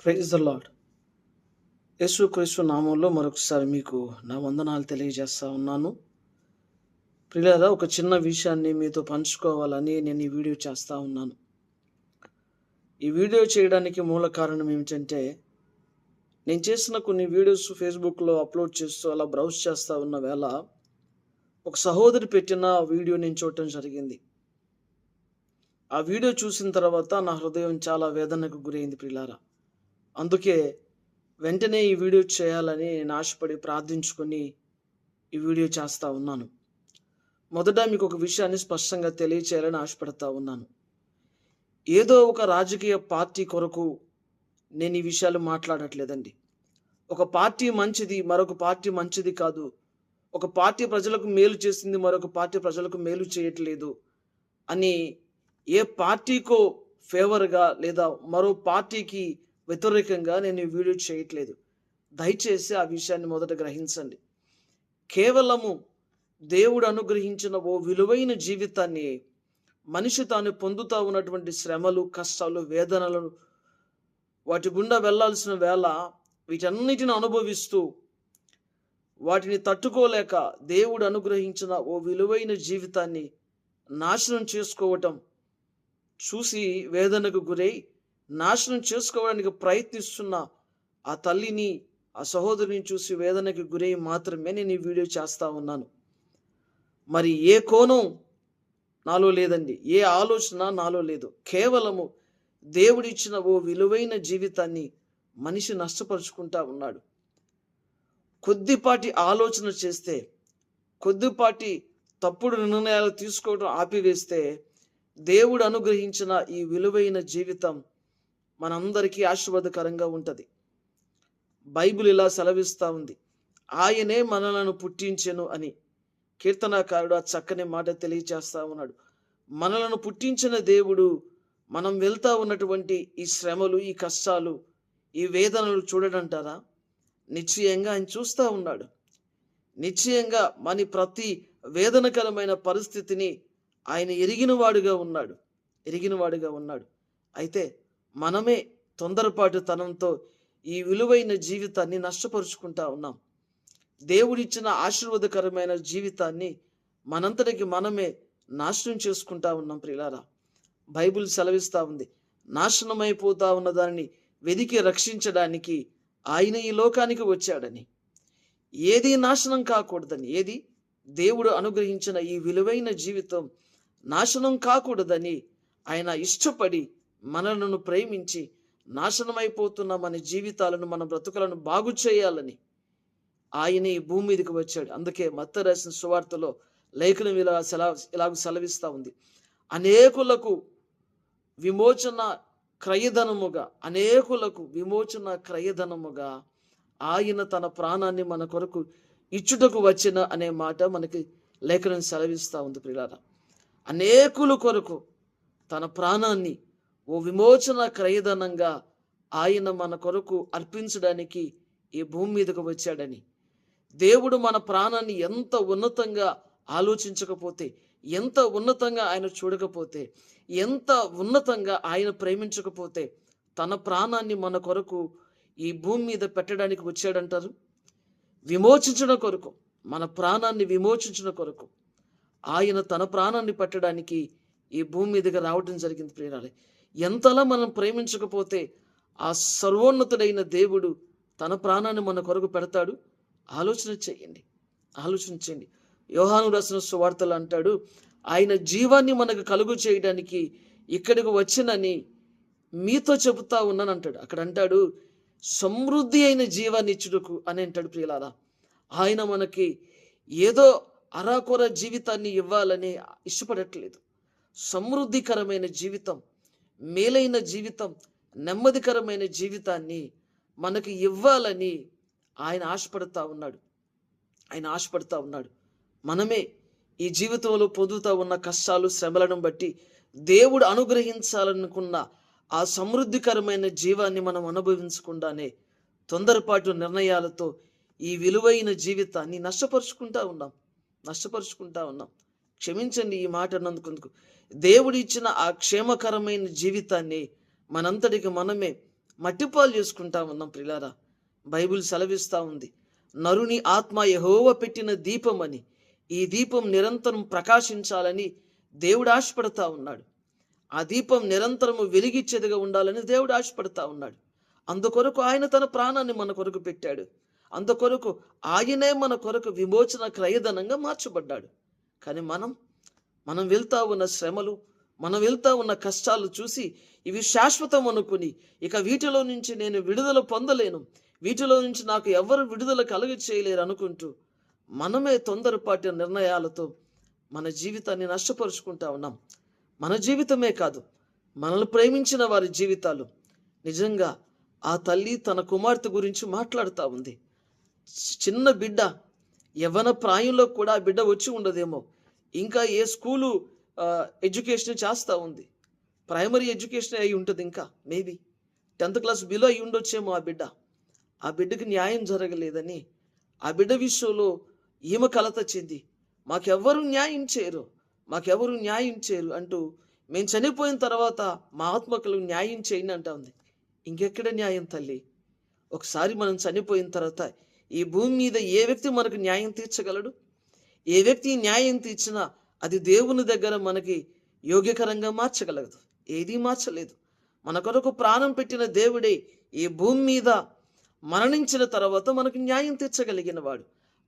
Praise the lord యేసు క్రీస్తు నామంలో మరొకసారి మీకు నా వందనాలు తెలియజేస్తా ఉన్నాను. ప్రియులారా ఒక చిన్న విషయాన్ని మీతో పంచుకోవాలని నేను ఈ వీడియో చేస్తూ ఉన్నాను. ఈ వీడియో చేయడానికి మూల కారణం ఏమిటంటే నేను చేసిన కొన్ని వీడియోస్ ఫేస్బుక్లో అప్లోడ్ చేస్తూ అలా బ్రౌజ్ చేస్తూ ఉన్న వేళ ఒక సహోదరి పెట్టిన వీడియో నేను చూడటం జరిగింది. ఆ వీడియో చూసిన తర్వాత నా హృదయం చాలా వేదనకు గురైంది ప్రిలారా అందుకే వెంటనే ఈ వీడియో చేయాలని నేను ఆశపడి ప్రార్థించుకొని ఈ వీడియో చేస్తూ ఉన్నాను. మొదట మీకు ఒక విషయాన్ని స్పష్టంగా తెలియచేయాలని ఆశపడతా ఉన్నాను. ఏదో ఒక రాజకీయ పార్టీ కొరకు నేను ఈ విషయాలు మాట్లాడట్లేదండి. ఒక పార్టీ మంచిది మరొక పార్టీ మంచిది కాదు. ఒక పార్టీ ప్రజలకు మేలు చేసింది మరొక పార్టీ ప్రజలకు మేలు చేయట్లేదు అని ఏ పార్టీకో ఫేవర్గా లేదా మరో పార్టీకి వ్యతిరేకంగా నేను ఈ వీడియో చేయట్లేదు. దయచేసి ఆ విషయాన్ని మొదట గ్రహించండి. కేవలము దేవుడు అనుగ్రహించిన ఓ విలువైన జీవితాన్ని మనిషి తాను పొందుతా ఉన్నటువంటి శ్రమలు కష్టాలు వేదనలను వాటి గుండా వెళ్ళాల్సిన వేళ వీటన్నిటిని అనుభవిస్తూ వాటిని తట్టుకోలేక దేవుడు అనుగ్రహించిన ఓ విలువైన జీవితాన్ని నాశనం చేసుకోవటం చూసి వేదనకు గురై నాశనం చేసుకోవడానికి ప్రయత్నిస్తున్న ఆ తల్లిని ఆ సహోదరుని చూసి వేదనకి గురై మాత్రమే నేను ఈ వీడియో చేస్తూ ఉన్నాను. మరి ఏ కోణం నాలో లేదండి. ఏ ఆలోచన నాలో లేదు. కేవలము దేవుడిచ్చిన ఓ విలువైన జీవితాన్ని మనిషి నష్టపరుచుకుంటా ఉన్నాడు. కొద్దిపాటి ఆలోచన చేస్తే కొద్దిపాటి తప్పుడు నిర్ణయాలు తీసుకోవడం ఆపివేస్తే దేవుడు అనుగ్రహించిన ఈ విలువైన జీవితం మనందరికీ ఆశీర్వాదకరంగా ఉంటుంది. బైబిల్ ఇలా సెలవిస్తూ ఉంది. ఆయనే మనలను పుట్టించెను అని కీర్తనాకారుడు ఆ చక్కని మాట తెలియచేస్తా ఉన్నాడు. మనలను పుట్టించిన దేవుడు మనం వెళ్తా ఉన్నటువంటి ఈ శ్రమలు ఈ కష్టాలు ఈ వేదనలు చూడడంటారా? నిశ్చయంగా ఆయన చూస్తూ ఉన్నాడు. నిశ్చయంగా మన ప్రతి వేదనకరమైన పరిస్థితిని ఆయన ఎరిగినవాడుగా ఉన్నాడు. ఎరిగినవాడుగా ఉన్నాడు. అయితే మనమే తొందరపాటు తనంతో ఈ విలువైన జీవితాన్ని నష్టపరుచుకుంటా ఉన్నాం. దేవుడిచ్చిన ఆశీర్వాదకరమైన జీవితాన్ని మనంతటికి మనమే నాశనం చేసుకుంటా ఉన్నాం ప్రియులారా. బైబిల్ సెలవిస్తూ ఉంది. నాశనమైపోతా ఉన్న దానిని వెదికి రక్షించడానికి ఆయన ఈ లోకానికి వచ్చాడని. ఏది నాశనం కాకూడదని ఏది దేవుడు అనుగ్రహించిన ఈ విలువైన జీవితం నాశనం కాకూడదని ఆయన ఇష్టపడి మనలను ప్రేమించి నాశనమైపోతున్న మన జీవితాలను మన బ్రతుకులను బాగు చేయాలని ఆయన ఈ భూమి మీదకి వచ్చాడు. అందుకే మత్త రాసిన సువార్తలో లేఖనం ఇలా సెల ఇలాగ సెలవిస్తూ ఉంది. అనేకులకు విమోచన క్రయధనముగా అనేకులకు విమోచన క్రయధనముగా ఆయన తన ప్రాణాన్ని మన కొరకు ఇచ్చుటకు వచ్చిన అనే మాట మనకి లేఖనం సెలవిస్తూ ఉంది ప్రియులారా. అనేకుల కొరకు తన ప్రాణాన్ని ఓ విమోచన క్రయధనంగా ఆయన మన కొరకు అర్పించడానికి ఈ భూమి మీదకు వచ్చాడని. దేవుడు మన ప్రాణాన్ని ఎంత ఉన్నతంగా ఆలోచించకపోతే ఎంత ఉన్నతంగా ఆయన చూడకపోతే ఎంత ఉన్నతంగా ఆయన ప్రేమించకపోతే తన ప్రాణాన్ని మన కొరకు ఈ భూమి మీద పెట్టడానికి వచ్చాడంటారు? విమోచించడం కొరకు మన ప్రాణాన్ని విమోచించడం కొరకు ఆయన తన ప్రాణాన్ని పెట్టడానికి ఈ భూమి మీదకి రావడం జరిగింది ప్రియురాలి. ఎంతలా మనం ప్రేమించకపోతే ఆ సర్వోన్నతుడైన దేవుడు తన ప్రాణాన్ని మన కొరకు పెడతాడు. ఆలోచన చేయండి. ఆలోచన చేయండి. యోహాను రాసిన సువార్తలు అంటాడు ఆయన జీవాన్ని మనకు కలుగు చేయడానికి ఇక్కడికి వచ్చినని మీతో చెబుతా ఉన్నాను అంటాడు. అక్కడ అంటాడు సమృద్ధి అయిన జీవాన్ని ఇచ్చుడుకు అని అంటాడు ప్రియలాద ఆయన మనకి ఏదో అరాకొర జీవితాన్ని ఇవ్వాలని ఇష్టపడట్లేదు. సమృద్ధికరమైన జీవితం మేలైన జీవితం నెమ్మదికరమైన జీవితాన్ని మనకి ఇవ్వాలని ఆయన ఆశపడతా ఉన్నాడు. ఆయన ఆశపడతా ఉన్నాడు. మనమే ఈ జీవితంలో పొందుతూ ఉన్న కష్టాలు శ్రమలను బట్టి దేవుడు అనుగ్రహించాలనుకున్న ఆ సమృద్ధికరమైన జీవాన్ని మనం అనుభవించకుండానే తొందరపాటు నిర్ణయాలతో ఈ విలువైన జీవితాన్ని నష్టపరుచుకుంటా ఉన్నాం. నష్టపరుచుకుంటా ఉన్నాం. క్షమించండి ఈ మాట అన్నందుకు దేవుడు ఇచ్చిన ఆ క్షేమకరమైన జీవితాన్ని మనంతటికి మనమే మట్టిపాలు చేసుకుంటా ఉన్నాం ప్రిలారా. బైబిల్ సెలవిస్తూ ఉంది. నరుని ఆత్మ యహోవ పెట్టిన దీపం అని ఈ దీపం నిరంతరం ప్రకాశించాలని దేవుడు ఆశపడతా ఉన్నాడు. ఆ దీపం నిరంతరము వెలిగిచ్చేదిగా ఉండాలని దేవుడు ఆశపడతా ఉన్నాడు. అందుకొరకు ఆయన తన ప్రాణాన్ని మన కొరకు పెట్టాడు. అందుకొరకు ఆయనే మన కొరకు విమోచన క్రయధనంగా మార్చబడ్డాడు. కానీ మనం మనం వెళ్తా ఉన్న శ్రమలు మనం వెళ్తా ఉన్న కష్టాలు చూసి ఇవి శాశ్వతం అనుకుని ఇక వీటిలో నుంచి నేను విడుదల పొందలేను. వీటిలో నుంచి నాకు ఎవరు విడుదల కలుగ చేయలేరు అనుకుంటూ మనమే తొందరపాటి నిర్ణయాలతో మన జీవితాన్ని నష్టపరుచుకుంటా ఉన్నాం. మన జీవితమే కాదు మనల్ని ప్రేమించిన వారి జీవితాలు. నిజంగా ఆ తల్లి తన కుమార్తె గురించి మాట్లాడుతూ ఉంది. చిన్న బిడ్డ యవ్వన ప్రాయంలో కూడా ఆ బిడ్డ వచ్చి ఉండదేమో. ఇంకా ఏ స్కూలు ఎడ్యుకేషన్ చేస్తూ ఉంది. ప్రైమరీ ఎడ్యుకేషన్ అయి ఉంటుంది ఇంకా మేబీ. టెన్త్ క్లాస్ బిలో అయి ఉండొచ్చేమో ఆ బిడ్డ. ఆ బిడ్డకి న్యాయం జరగలేదని ఆ బిడ్డ విషయంలో ఈమె కలత చెంది మాకెవ్వరు న్యాయం చేయరు మాకెవరు న్యాయం చేయరు అంటూ మేము చనిపోయిన తర్వాత మా ఆత్మకులు న్యాయం చేయండి అంటా ఉంది. ఇంకెక్కడ న్యాయం తల్లి? ఒకసారి మనం చనిపోయిన తర్వాత ఈ భూమి మీద ఏ వ్యక్తి మనకు న్యాయం తీర్చగలడు? ఏ వ్యక్తి న్యాయం తీర్చినా అది దేవుని దగ్గర మనకి యోగ్యకరంగా మార్చగలదు. ఏదీ మార్చలేదు. మన కొరకు ప్రాణం పెట్టిన దేవుడే ఈ భూమి మీద మరణించిన తర్వాత మనకు న్యాయం తీర్చగలిగిన వాడు.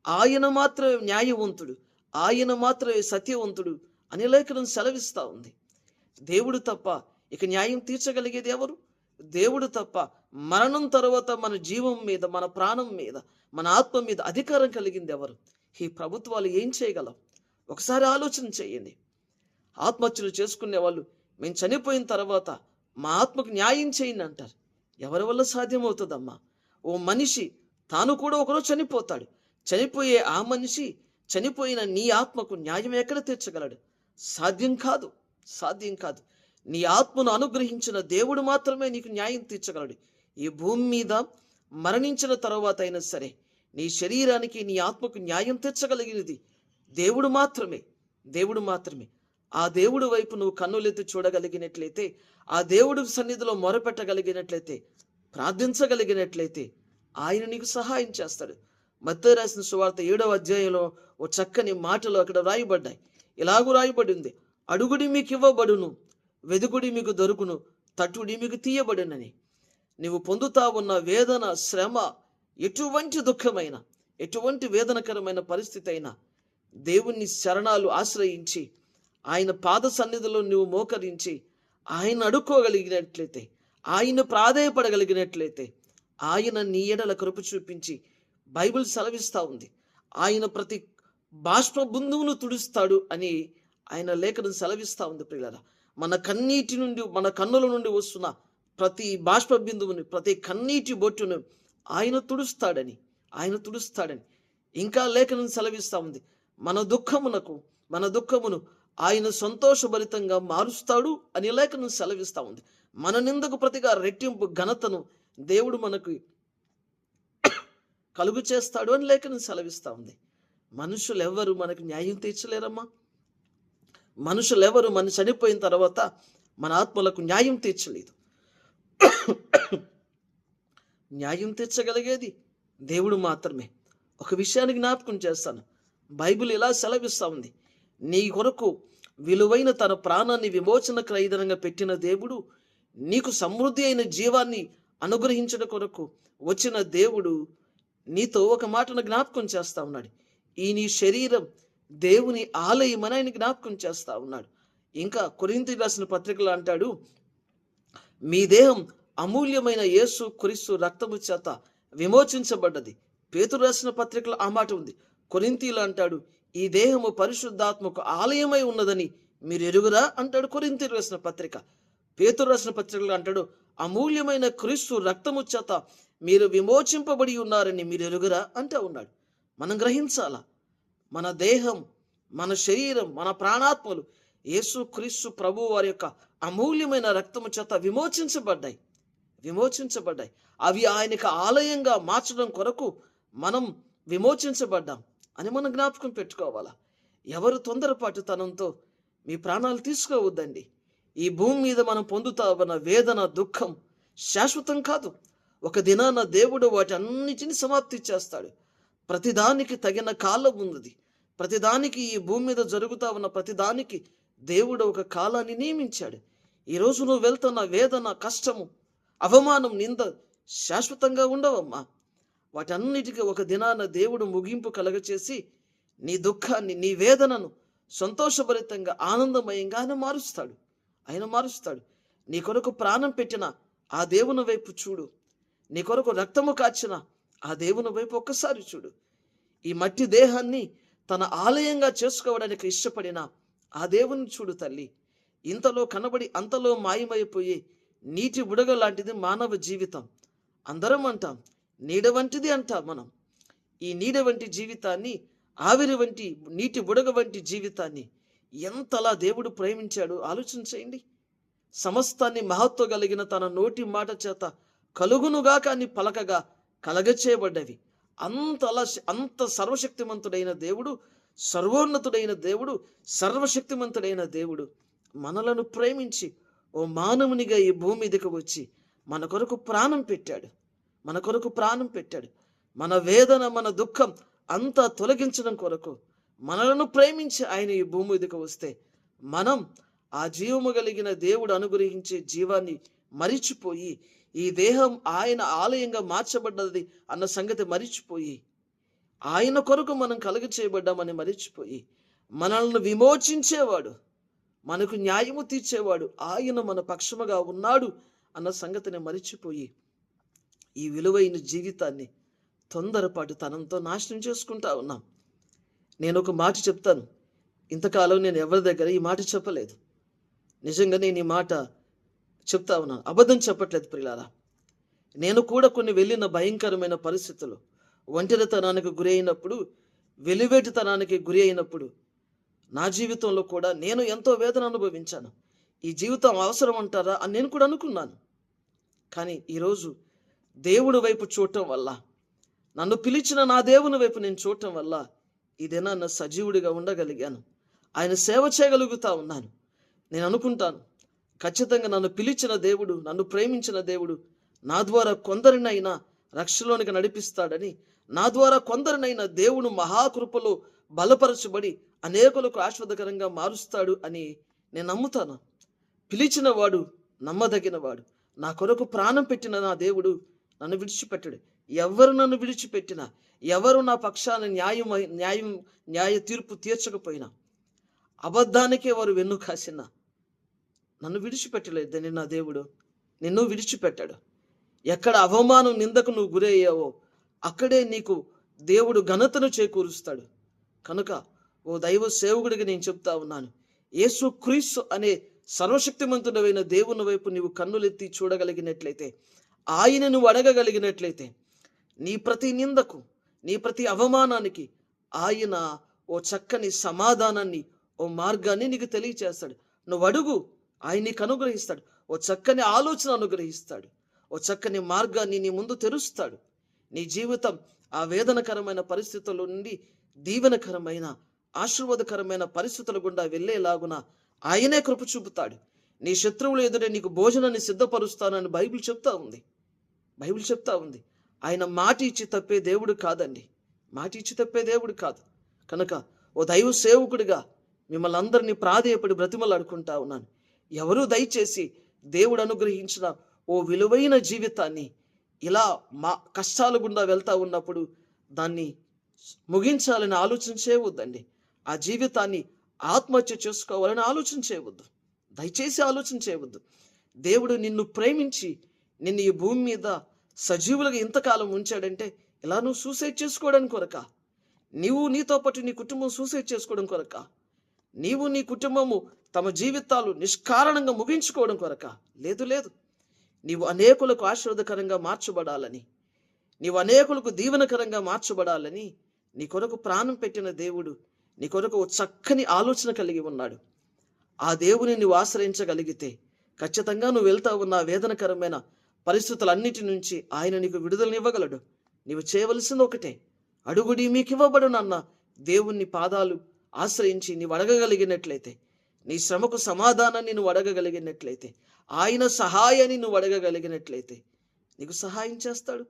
ఆయన మాత్రమే న్యాయవంతుడు. ఆయన మాత్రమే సత్యవంతుడు అని లేఖనం సెలవిస్తూ ఉంది. దేవుడు తప్ప ఇక న్యాయం తీర్చగలిగేది ఎవరు? దేవుడు తప్ప మరణం తర్వాత మన జీవం మీద మన ప్రాణం మీద మన ఆత్మ మీద అధికారం కలిగింది ఎవరు? ఈ ప్రభుత్వాలు ఏం చేయగలం ఒకసారి ఆలోచన చేయండి. ఆత్మహత్యలు చేసుకునే వాళ్ళు మేము చనిపోయిన తర్వాత మా ఆత్మకు న్యాయం చేయండి అంటారు. ఎవరి వల్ల సాధ్యమవుతుందమ్మా? ఓ మనిషి తాను కూడా ఒకరోజు చనిపోతాడు. చనిపోయే ఆ మనిషి చనిపోయిన నీ ఆత్మకు న్యాయం ఎక్కడ తీర్చగలడు? సాధ్యం కాదు సాధ్యం కాదు. నీ ఆత్మను అనుగ్రహించిన దేవుడు మాత్రమే నీకు న్యాయం తీర్చగలడు. ఈ భూమి మీద మరణించిన తర్వాత అయినా సరే నీ శరీరానికి నీ ఆత్మకు న్యాయం తీర్చగలిగినది దేవుడు మాత్రమే. దేవుడు మాత్రమే. ఆ దేవుడు వైపు నువ్వు కన్నులెత్తి చూడగలిగినట్లయితే ఆ దేవుడు సన్నిధిలో మొరపెట్టగలిగినట్లయితే ప్రార్థించగలిగినట్లయితే ఆయన నీకు సహాయం చేస్తాడు. మత్తయి రాసిన సువార్త ఏడవ అధ్యాయంలో ఓ చక్కని మాటలు అక్కడ రాయబడ్డాయి. ఇలాగూ రాయబడింది అడుగుడి మీకు ఇవ్వబడును. వెదుకుడి మీకు దొరుకును తట్టుడి మీకు తీయబడినని. నీవు పొందుతా ఉన్న వేదన శ్రమ ఎటువంటి దుఃఖమైన ఎటువంటి వేదనకరమైన పరిస్థితి అయినా దేవుని శరణాలు ఆశ్రయించి ఆయన పాద సన్నిధిలో నువ్వు మోకరించి ఆయన అడుక్కోగలిగినట్లయితే ఆయన ప్రాధేయపడగలిగినట్లయితే ఆయన నీ ఎడల కృప చూపించి బైబిల్ సెలవిస్తూ ఉంది. ఆయన ప్రతి బాష్ప బిందువును తుడుస్తాడు అని ఆయన లేఖను సెలవిస్తూ ఉంది ప్రియులరా. మన కన్నీటి నుండి మన కన్నుల నుండి వస్తున్న ప్రతి బాష్ప బిందువుని ప్రతి కన్నీటి బొట్టును ఆయన తుడుస్తాడని ఆయన తుడుస్తాడని. ఇంకా లేఖనం సెలవిస్తూ ఉంది. మన దుఃఖమునకు మన దుఃఖమును ఆయన సంతోషభరితంగా మారుస్తాడు అని లేఖనం సెలవిస్తూ ఉంది. మన నిందకు ప్రతిగా రెట్టింపు ఘనతను దేవుడు మనకు కలుగు చేస్తాడు అని లేఖనం సెలవిస్తూ ఉంది. మనుషులు ఎవ్వరు మనకు న్యాయం తీర్చలేరమ్మా. మనుషులు ఎవరు మన చనిపోయిన తర్వాత మన ఆత్మలకు న్యాయం తీర్చలేదు. న్యాయం తీర్చగలిగేది దేవుడు మాత్రమే. ఒక విషయాన్ని జ్ఞాపకం చేస్తాను. బైబిల్ ఇలా సెలవిస్తూ ఉంది. నీ కొరకు విలువైన తన ప్రాణాన్ని విమోచన క్రయదనంగా పెట్టిన దేవుడు నీకు సమృద్ధి అయిన జీవాన్ని అనుగ్రహించడం కొరకు వచ్చిన దేవుడు నీతో ఒక మాటను జ్ఞాపకం చేస్తా ఉన్నాడు. ఈ నీ శరీరం దేవుని ఆలయం ఆయన జ్ఞాపకం చేస్తా ఉన్నాడు. ఇంకా కొరింతి రాసిన పత్రికలు అంటాడు మీ దేహం అమూల్యమైన యేసు క్రీస్తు రక్తము చేత విమోచించబడ్డది. పేతురు రాసిన పత్రికలు ఆ మాట ఉంది. కొరింతీలు అంటాడు ఈ దేహము పరిశుద్ధాత్మకు ఆలయమై ఉన్నదని మీరు ఎరుగురా? అంటాడు కొరింతీలు రాసిన పత్రిక. పేతురు రాసిన పత్రికలు అంటాడు అమూల్యమైన క్రీస్తు రక్తము చేత మీరు విమోచింపబడి ఉన్నారని మీరు ఎరుగురా? అంటూ ఉన్నాడు. మనం గ్రహించాలా? మన దేహం మన శరీరం మన ప్రాణాత్మలు యేసు క్రీస్తు ప్రభు వారి యొక్క అమూల్యమైన రక్తము చేత విమోచించబడ్డాయి. విమోచించబడ్డాయి. అవి ఆయనకు ఆలయంగా మార్చడం కొరకు మనం విమోచించబడ్డాం అని మనం జ్ఞాపకం పెట్టుకోవాలా? ఎవరు తొందరపాటుతనంతో మీ ప్రాణాలు తీసుకోవద్దండి. ఈ భూమి మీద మనం పొందుతామన్న వేదన దుఃఖం శాశ్వతం కాదు. ఒక దినాన దేవుడు వాటి అన్నిటిని సమాప్తి చేస్తాడు. ప్రతిదానికి తగిన కాలం ఉన్నది. ప్రతిదానికి ఈ భూమి మీద జరుగుతా ఉన్న ప్రతిదానికి దేవుడు ఒక కాలాన్ని నియమించాడు. ఈరోజు నువ్వు వెళ్తున్న వేదన కష్టము అవమానం నింద శాశ్వతంగా ఉండవమ్మా. వాటన్నిటికీ ఒక దినాన దేవుడు ముగింపు కలగచేసి నీ దుఃఖాన్ని నీ వేదనను సంతోషభరితంగా ఆనందమయంగా ఆయన మారుస్తాడు. ఆయన మారుస్తాడు. నీ కొరకు ప్రాణం పెట్టిన ఆ దేవుని వైపు చూడు. నీ కొరకు రక్తము కాచిన ఆ దేవుని వైపు ఒక్కసారి చూడు. ఈ మట్టి దేహాన్ని తన ఆలయంగా చేసుకోవడానికి ఇష్టపడిన ఆ దేవుని చూడు తల్లి. ఇంతలో కనబడి అంతలో మాయమైపోయే నీటి బుడగ లాంటిది మానవ జీవితం. అందరం అంటాం నీడ వంటిది అంటాం మనం. ఈ నీడ వంటి జీవితాన్ని ఆవిరి వంటి నీటి బుడగ వంటి జీవితాన్ని ఎంతలా దేవుడు ప్రేమించాడు ఆలోచన చేయండి. సమస్తాన్ని మహత్వ కలిగిన తన నోటి మాట చేత కలుగునుగా కానీ పలకగా కలగచేయబడ్డవి. అంతలా అంత సర్వశక్తిమంతుడైన దేవుడు సర్వోన్నతుడైన దేవుడు సర్వశక్తిమంతుడైన దేవుడు మనలను ప్రేమించి ఓ మానవునిగా ఈ భూమి మీదకి వచ్చి మన కొరకు ప్రాణం పెట్టాడు. మన కొరకు ప్రాణం పెట్టాడు. మన వేదన మన దుఃఖం అంతా తొలగించడం కొరకు మనలను ప్రేమించి ఆయన ఈ భూమి మీదకి వస్తే మనం ఆ జీవము కలిగిన దేవుడు అనుగ్రహించే జీవాన్ని మరిచిపోయి ఈ దేహం ఆయన ఆలయంగా మార్చబడ్డది అన్న సంగతి మరిచిపోయి ఆయన కొరకు మనం కలుగ చేయబడ్డామని మరిచిపోయి మనల్ని విమోచించేవాడు మనకు న్యాయము తీర్చేవాడు ఆయన మన పక్షముగా ఉన్నాడు అన్న సంగతిని మరిచిపోయి ఈ విలువైన జీవితాన్ని తొందరపాటు తనంతో నాశనం చేసుకుంటా ఉన్నాం. నేను ఒక మాట చెప్తాను. ఇంతకాలం నేను ఎవరి దగ్గర ఈ మాట చెప్పలేదు. నిజంగా నేను ఈ మాట చెప్తా ఉన్నాను అబద్ధం చెప్పట్లేదు ప్రిలారా. నేను కూడా కొన్ని వెళ్ళిన భయంకరమైన పరిస్థితులు. ఒంటరితనానికి గురి అయినప్పుడు వెలివేటితనానికి గురి అయినప్పుడు నా జీవితంలో కూడా నేను ఎంతో వేదన అనుభవించాను. ఈ జీవితం అవసరం అంటారా అని నేను కూడా అనుకున్నాను. కానీ ఈరోజు దేవుడి వైపు చూడటం వల్ల నన్ను పిలిచిన నా దేవుని వైపు నేను చూడటం వల్ల ఇదేనా నా సజీవుడిగా ఉండగలిగాను. ఆయన సేవ చేయగలుగుతా ఉన్నాను. నేను అనుకుంటాను ఖచ్చితంగా నన్ను పిలిచిన దేవుడు నన్ను ప్రేమించిన దేవుడు నా ద్వారా కొందరినైనా రక్షలోనికి నడిపిస్తాడని నా ద్వారా కొందరినైనా దేవుడు మహాకృపలో బలపరచబడి అనేకులకు ఆశ్వాదకరంగా మారుస్తాడు అని నేను నమ్ముతాను. పిలిచిన వాడు నమ్మదగిన వాడు నా కొరకు ప్రాణం పెట్టిన నా దేవుడు నన్ను విడిచిపెట్టడు. ఎవరు నన్ను విడిచిపెట్టినా ఎవరు నా పక్షాన న్యాయం న్యాయం న్యాయ తీర్పు తీర్చకపోయినా అబద్ధానికే వారు వెన్ను కాసినా నన్ను విడిచిపెట్టలేదు నిన్న నా దేవుడు. నిన్ను విడిచిపెట్టాడు. ఎక్కడ అవమానం నిందకు నువ్వు గురయ్యావో అక్కడే నీకు దేవుడు ఘనతను చేకూరుస్తాడు. కనుక ఓ దైవ సేవకుడికి నేను చెప్తా ఉన్నాను. యేసు క్రీస్తు అనే సర్వశక్తిమంతుడమైన దేవుని వైపు నీవు కన్నులెత్తి చూడగలిగినట్లయితే ఆయన నువ్వు అడగగలిగినట్లయితే నీ ప్రతి నిందకు నీ ప్రతి అవమానానికి ఆయన ఓ చక్కని సమాధానాన్ని ఓ మార్గాన్ని నీకు తెలియచేస్తాడు. నువ్వు అడుగు ఆయన నీకు అనుగ్రహిస్తాడు. ఓ చక్కని ఆలోచన అనుగ్రహిస్తాడు. ఓ చక్కని మార్గాన్ని నీ ముందు తెరుస్తాడు. నీ జీవితం ఆ వేదనకరమైన పరిస్థితుల నుండి దీవెనకరమైన ఆశీర్వాదకరమైన పరిస్థితుల గుండా వెళ్ళేలాగున ఆయనే కృప చూపుతాడు. నీ శత్రువుల ఎదురే నీకు భోజనాన్ని సిద్ధపరుస్తానని బైబిల్ చెప్తా ఉంది. బైబిల్ చెప్తా ఉంది. ఆయన మాట ఇచ్చి తప్పే దేవుడు కాదండి. మాట ఇచ్చి తప్పే దేవుడు కాదు. కనుక ఓ దైవ సేవకుడిగా మిమ్మల్ని అందరినీ ప్రాధేయపడి బ్రతిమలాడుకుంటా ఉన్నాను. ఎవరూ దయచేసి దేవుడు అనుగ్రహించిన ఓ విలువైన జీవితాన్ని ఇలా మా కష్టాలు గుండా వెళ్తూ ఉన్నప్పుడు దాన్ని ముగించాలని ఆలోచన చేయవద్దండి ఆ జీవితాన్ని ఆత్మహత్య చేసుకోవాలని ఆలోచన చేయవద్దు దయచేసి ఆలోచన చేయవద్దు దేవుడు నిన్ను ప్రేమించి నిన్ను ఈ భూమి మీద సజీవులుగా ఇంతకాలం ఉంచాడంటే ఇలా నువ్వు సూసైడ్ చేసుకోవడానికి కొరక. నీవు నీతో పాటు నీ కుటుంబం సూసైడ్ చేసుకోవడం కొరక. నీవు నీ కుటుంబము తమ జీవితాలు నిష్కారణంగా ముగించుకోవడం కొరక. లేదు లేదు. నీవు అనేకులకు ఆశీర్వదకరంగా మార్చబడాలని నీవు అనేకులకు దీవెనకరంగా మార్చబడాలని నీ కొరకు ప్రాణం పెట్టిన దేవుడు నీ కొరకు చక్కని ఆలోచన కలిగి ఉన్నాడు. ఆ దేవుని నువ్వు ఆశ్రయించగలిగితే ఖచ్చితంగా నువ్వు వెళ్తా ఉన్న వేదనకరమైన పరిస్థితులన్నిటి నుంచి ఆయన నీకు విడుదలనివ్వగలడు. నీవు చేయవలసింది ఒకటే. అడుగుడి మీకు ఇవ్వబడునన్న దేవుని పాదాలు ఆశ్రయించి నీవు అడగగలిగినట్లయితే నీ శ్రమకు సమాధానాన్ని నువ్వు అడగగలిగినట్లయితే ఆయన సహాయాన్ని నువ్వు అడగగలిగినట్లయితే నీకు సహాయం చేస్తాడు.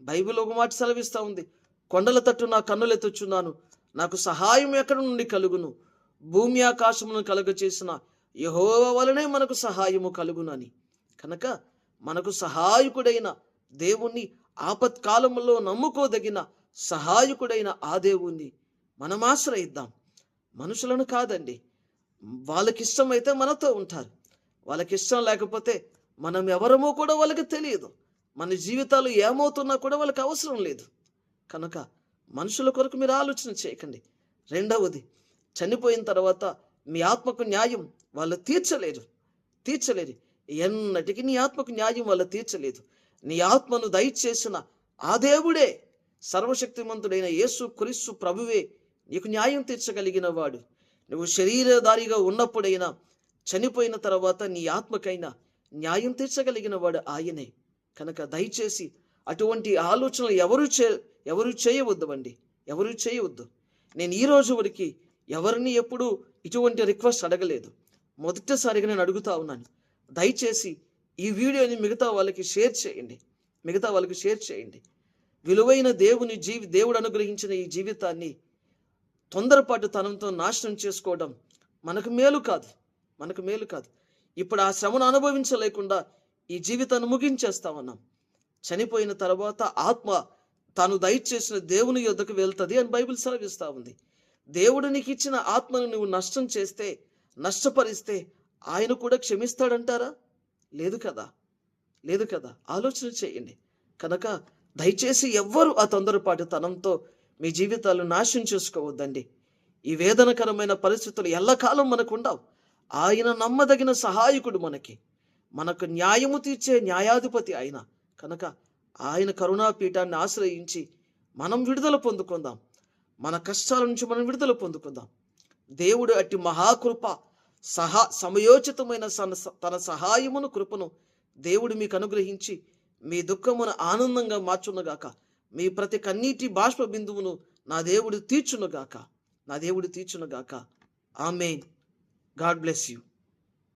బైబిల్ ఒక మాట సెలవిస్తూ ఉంది. కొండల తట్టు నా కన్నులెత్తుచున్నాను నాకు సహాయం ఎక్కడి నుండి కలుగును? భూమి ఆకాశమును కలుగచేసిన యహోవ వలనే మనకు సహాయము కలుగునని. కనుక మనకు సహాయకుడైన దేవుణ్ణి ఆపత్కాలములో నమ్ముకోదగిన సహాయకుడైన ఆ దేవుణ్ణి మనం ఆశ్రయిద్దాం మనుషులను కాదండి. వాళ్ళకి ఇష్టమైతే మనతో ఉంటారు. వాళ్ళకి ఇష్టం లేకపోతే మనం ఎవరమో కూడా వాళ్ళకి తెలియదు. మన జీవితాలు ఏమవుతున్నా కూడా వాళ్ళకి అవసరం లేదు. కనుక మనుషుల కొరకు మీరు ఆలోచన చేయకండి. రెండవది చనిపోయిన తర్వాత మీ ఆత్మకు న్యాయం వాళ్ళు తీర్చలేరు. తీర్చలేరు. ఎన్నటికీ నీ ఆత్మకు న్యాయం వాళ్ళు తీర్చలేదు. నీ ఆత్మను దయచేసిన ఆ దేవుడే సర్వశక్తిమంతుడైన యేసు క్రీస్తు ప్రభువే నీకు న్యాయం తీర్చగలిగిన వాడు. నువ్వు శరీరధారిగా ఉన్నప్పుడైనా చనిపోయిన తర్వాత నీ ఆత్మకైనా న్యాయం తీర్చగలిగిన వాడు ఆయనే. కనుక దయచేసి అటువంటి ఆలోచనలు ఎవరు చే ఎవరు చేయవద్దు అండి ఎవరు చేయవద్దు. నేను ఈ రోజు వరకు ఎవరిని ఎప్పుడు ఇటువంటి రిక్వెస్ట్ అడగలేదు. మొదటిసారిగా నేను అడుగుతా ఉన్నాను. దయచేసి ఈ వీడియోని మిగతా వాళ్ళకి షేర్ చేయండి. మిగతా వాళ్ళకి షేర్ చేయండి. విలువైన దేవుని జీవి దేవుడు అనుగ్రహించిన ఈ జీవితాన్ని తొందరపాటు తనంతో నాశనం చేసుకోవడం మనకు మేలు కాదు మనకు మేలు కాదు. ఇప్పుడు ఆ శ్రమను అనుభవించలేకుండా ఈ జీవితాన్ని ముగించేస్తా ఉన్నాం చనిపోయిన తర్వాత ఆత్మ తాను దయచేసిన దేవుని యొద్దకు వెళ్తుంది అని బైబిల్ సెలవిస్తూ ఉంది. దేవుడు నీకు ఇచ్చిన ఆత్మను నువ్వు నష్టం చేస్తే నష్టపరిస్తే ఆయన కూడా క్షమిస్తాడంటారా? లేదు కదా లేదు కదా. ఆలోచన చేయండి. కనుక దయచేసి ఎవ్వరు ఆ తొందరపాటు తనంతో మీ జీవితాలు నాశనం చేసుకోవద్దండి. ఈ వేదనకరమైన పరిస్థితులు ఎల్లకాలం మనకు ఉండవు ఆయన నమ్మదగిన సహాయకుడు మనకి. మనకు న్యాయము తీర్చే న్యాయాధిపతి ఆయన కనుక ఆయన కరుణాపీఠాన్ని ఆశ్రయించి మనం విడుదల పొందుకుందాం. మన కష్టాల నుంచి మనం విడుదల పొందుకుందాం. దేవుడు అట్టి మహాకృప సహా సమయోచితమైన తన సహాయమును కృపను దేవుడు మీకు అనుగ్రహించి మీ దుఃఖమును ఆనందంగా మార్చునుగాక. మీ ప్రతి కన్నీటి బాష్ప బిందువును నా దేవుడు తీర్చునుగాక నా దేవుడు తీర్చునుగాక ఆమె గాడ్ బ్లెస్ యూ.